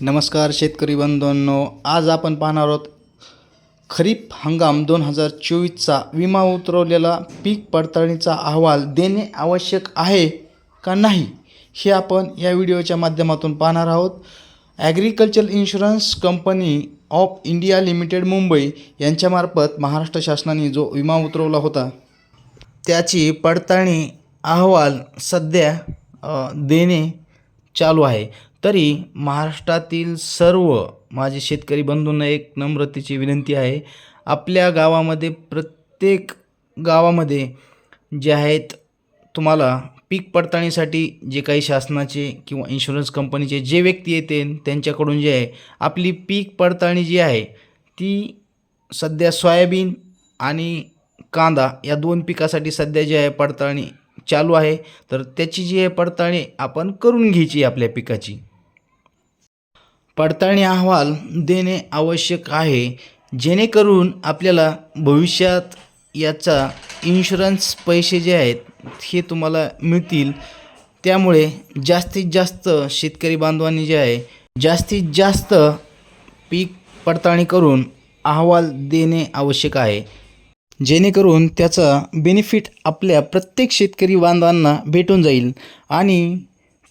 नमस्कार शेतकरी बंधूंनो आज आपण पाहणार आहोत खरीप हंगाम दोन हजार चोवीसचा विमा उतरवलेला पीक पडताळणीचा अहवाल देणे आवश्यक आहे का नाही हे आपण या व्हिडिओच्या माध्यमातून पाहणार आहोत. Agriculture insurance company of India limited Mumbai यांच्यामार्फत महाराष्ट्र शासनाने जो विमा उतरवला होता त्याची पडताळणी अहवाल सध्या देणे चालू आहे. तरी महाराष्ट्रातील सर्व माझे शेतकरी बंधूंना एक नम्रतेची विनंती आहे. आपल्या गावामध्ये प्रत्येक गावामध्ये जे आहेत तुम्हाला पीक पडताळणीसाठी जे काही शासनाचे किंवा इन्शुरन्स कंपनीचे जे व्यक्ती येते त्यांच्याकडून जे आहे आपली पीक पडताळणी जी आहे ती सध्या सोयाबीन आणि कांदा या दोन पिकासाठी सध्या जे आहे पडताळणी चालू आहे. तर त्याची जी आहे पडताळणी आपण करून घ्यायची आपल्या पिकाची. पडताळणी अहवाल देणे आवश्यक आहे जेणेकरून आपल्याला भविष्यात याचा इन्शुरन्स पैसे जे आहेत हे तुम्हाला मिळतील. त्यामुळे जास्तीत जास्त शेतकरी बांधवांनी जे आहे जास्तीत जास्त पीक पडताळणी करून अहवाल देणे आवश्यक आहे. जेणेकरून त्याचा बेनिफिट आपल्या प्रत्येक शेतकरी बांधवांना भेटून जाईल आणि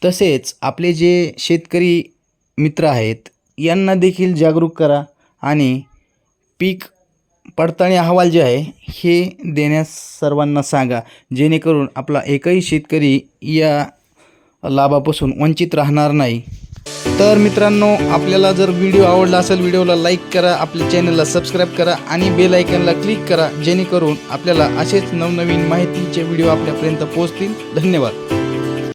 तसेच आपले जे शेतकरी मित्र आहेत यांना देखील जागरूक करा आणि पीक पडताळणी अहवाल जे आहे हे देण्यास सर्वांना सांगा. जेणेकरून आपला एकही शेतकरी या लाभापासून वंचित राहणार नाही. तर मित्रांनो आपल्याला जर व्हिडिओ आवडला असेल व्हिडिओला लाईक करा आपल्या चॅनलला सबस्क्राईब करा आणि बेल आयकनला क्लिक करा जेणेकरून आपल्याला असेच नवनवीन माहितीचे व्हिडिओ आपल्यापर्यंत पोहोचतील. धन्यवाद.